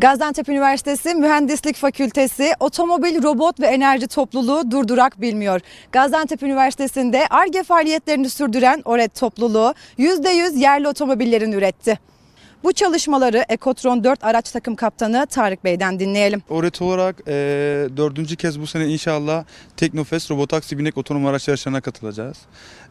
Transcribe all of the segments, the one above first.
Gaziantep Üniversitesi Mühendislik Fakültesi Otomobil, Robot ve Enerji Topluluğu durdurak bilmiyor. Gaziantep Üniversitesi'nde ARGE faaliyetlerini sürdüren ORED topluluğu %100 yerli otomobillerini üretti. Bu çalışmaları Ekotron 4 araç takım kaptanı Tarık Bey'den dinleyelim. Öğreti olarak e, dördüncü kez bu sene inşallah Teknofest Robotaksi Binek Otonom Araç yarışlarına katılacağız.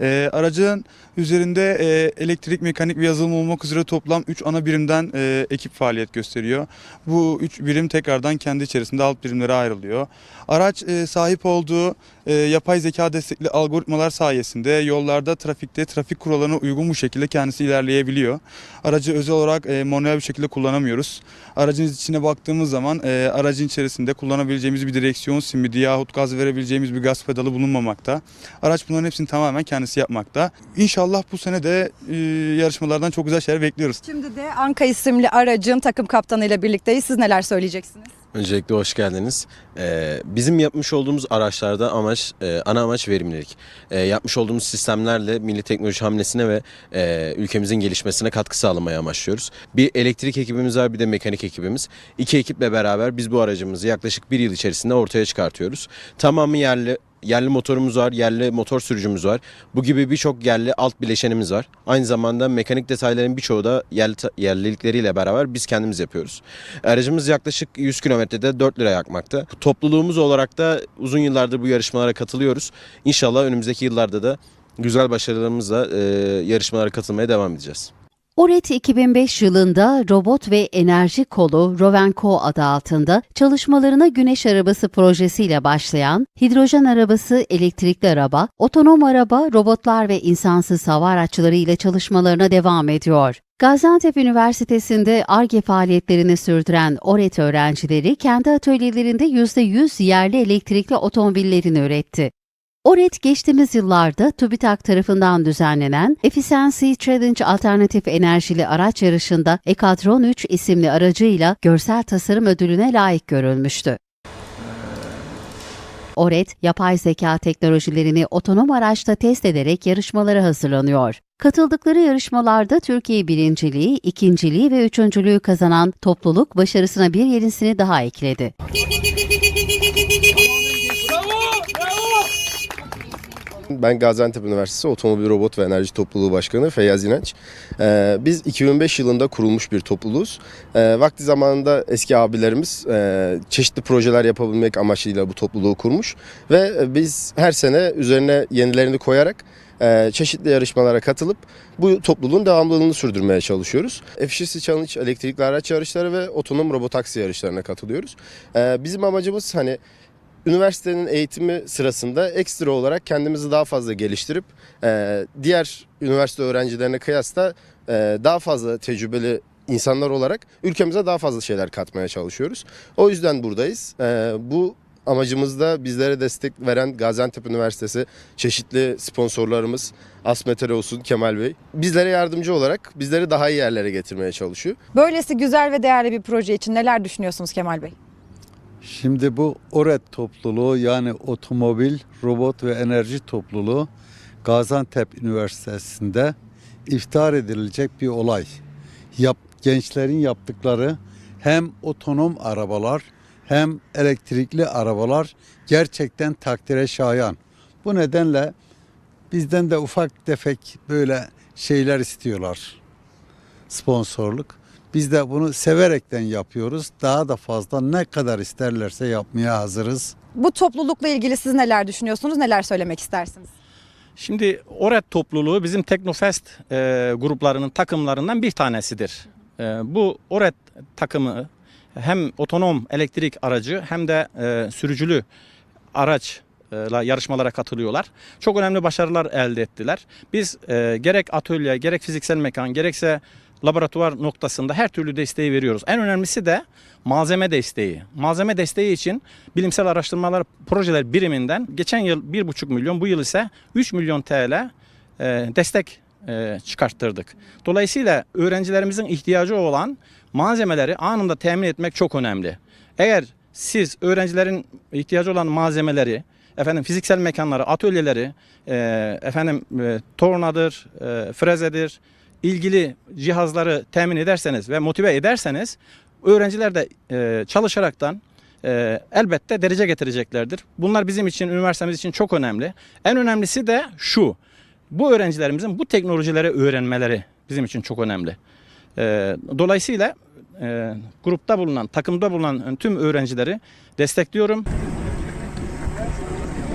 E, aracın üzerinde e, elektrik, mekanik ve yazılım olmak üzere toplam 3 ana birimden e, ekip faaliyet gösteriyor. Bu 3 birim tekrardan kendi içerisinde alt birimlere ayrılıyor. Araç e, sahip olduğu e, yapay zeka destekli algoritmalar sayesinde yollarda, trafikte, trafik kurallarına uygun bu şekilde kendisi ilerleyebiliyor. Aracı özel olarak e, manuel bir şekilde kullanamıyoruz. Aracın içine baktığımız zaman e, aracın içerisinde kullanabileceğimiz bir direksiyon simidi yahut gaz verebileceğimiz bir gaz pedalı bulunmamakta. Araç bunların hepsini tamamen kendisi yapmakta. İnşallah bu sene de e, yarışmalardan çok güzel şeyler bekliyoruz. Şimdi de Anka isimli aracın takım kaptanıyla birlikteyiz. Siz neler söyleyeceksiniz? Öncelikle hoş geldiniz. Ee, bizim yapmış olduğumuz araçlarda amaç, e, ana amaç verimlilik. Ee, yapmış olduğumuz sistemlerle milli teknoloji hamlesine ve e, ülkemizin gelişmesine katkı sağlamaya amaçlıyoruz. Bir elektrik ekibimiz var bir de mekanik ekibimiz. İki ekiple beraber biz bu aracımızı yaklaşık bir yıl içerisinde ortaya çıkartıyoruz. Tamamı yerli yerli motorumuz var, yerli motor sürücümüz var. Bu gibi birçok yerli alt bileşenimiz var. Aynı zamanda mekanik detayların birçoğu da yerli, yerlilikleriyle beraber biz kendimiz yapıyoruz. Aracımız yaklaşık 100 kilometrede 4 lira yakmakta. Topluluğumuz olarak da uzun yıllardır bu yarışmalara katılıyoruz. İnşallah önümüzdeki yıllarda da güzel başarılarımızla e, yarışmalara katılmaya devam edeceğiz. ORET 2005 yılında robot ve enerji kolu Rovenco adı altında çalışmalarına güneş arabası projesiyle başlayan hidrojen arabası, elektrikli araba, otonom araba, robotlar ve insansız hava araçları ile çalışmalarına devam ediyor. Gaziantep Üniversitesi'nde ARGE faaliyetlerini sürdüren ORET öğrencileri kendi atölyelerinde %100 yerli elektrikli otomobillerini üretti. ORET geçtiğimiz yıllarda TÜBİTAK tarafından düzenlenen Efficiency Challenge Alternatif Enerjili Araç Yarışı'nda Ekatron 3 isimli aracıyla görsel tasarım ödülüne layık görülmüştü. ORET, yapay zeka teknolojilerini otonom araçta test ederek yarışmalara hazırlanıyor. Katıldıkları yarışmalarda Türkiye birinciliği, ikinciliği ve üçüncülüğü kazanan topluluk başarısına bir yenisini daha ekledi. Ben Gaziantep Üniversitesi Otomobil Robot ve Enerji Topluluğu Başkanı Feyyaz İnanç. Ee, biz 2005 yılında kurulmuş bir topluluğuz. Ee, vakti zamanında eski abilerimiz e, çeşitli projeler yapabilmek amaçıyla bu topluluğu kurmuş. Ve biz her sene üzerine yenilerini koyarak e, çeşitli yarışmalara katılıp bu topluluğun devamlılığını sürdürmeye çalışıyoruz. Efficiency Challenge elektrikli araç yarışları ve otonom robotaksi yarışlarına katılıyoruz. Ee, bizim amacımız hani üniversitenin eğitimi sırasında ekstra olarak kendimizi daha fazla geliştirip e, diğer üniversite öğrencilerine kıyasla e, daha fazla tecrübeli insanlar olarak ülkemize daha fazla şeyler katmaya çalışıyoruz. O yüzden buradayız. E, bu amacımızda bizlere destek veren Gaziantep Üniversitesi çeşitli sponsorlarımız Asmetere olsun Kemal Bey. Bizlere yardımcı olarak bizleri daha iyi yerlere getirmeye çalışıyor. Böylesi güzel ve değerli bir proje için neler düşünüyorsunuz Kemal Bey? Şimdi bu ORED topluluğu yani otomobil, robot ve enerji topluluğu Gaziantep Üniversitesi'nde iftihar edilecek bir olay. Yap, gençlerin yaptıkları hem otonom arabalar hem elektrikli arabalar gerçekten takdire şayan. Bu nedenle bizden de ufak tefek böyle şeyler istiyorlar. Sponsorluk. Biz de bunu severekten yapıyoruz. Daha da fazla ne kadar isterlerse yapmaya hazırız. Bu toplulukla ilgili siz neler düşünüyorsunuz? Neler söylemek istersiniz? Şimdi ORED topluluğu bizim Teknofest e, gruplarının takımlarından bir tanesidir. E, bu ORED takımı hem otonom elektrik aracı hem de e, sürücülü araçla yarışmalara katılıyorlar. Çok önemli başarılar elde ettiler. Biz e, gerek atölye, gerek fiziksel mekan, gerekse laboratuvar noktasında her türlü desteği veriyoruz. En önemlisi de malzeme desteği. Malzeme desteği için bilimsel araştırmalar projeler biriminden geçen yıl 1,5 milyon, bu yıl ise 3 milyon TL e, destek e, çıkarttırdık. Dolayısıyla öğrencilerimizin ihtiyacı olan malzemeleri anında temin etmek çok önemli. Eğer siz öğrencilerin ihtiyacı olan malzemeleri, efendim fiziksel mekanları, atölyeleri, e, efendim e, tornadır, e, frezedir, ilgili cihazları temin ederseniz ve motive ederseniz Öğrenciler de e, çalışaraktan e, elbette derece getireceklerdir. Bunlar bizim için, üniversitemiz için çok önemli. En önemlisi de şu. Bu öğrencilerimizin bu teknolojileri öğrenmeleri bizim için çok önemli. E, dolayısıyla e, grupta bulunan, takımda bulunan tüm öğrencileri destekliyorum.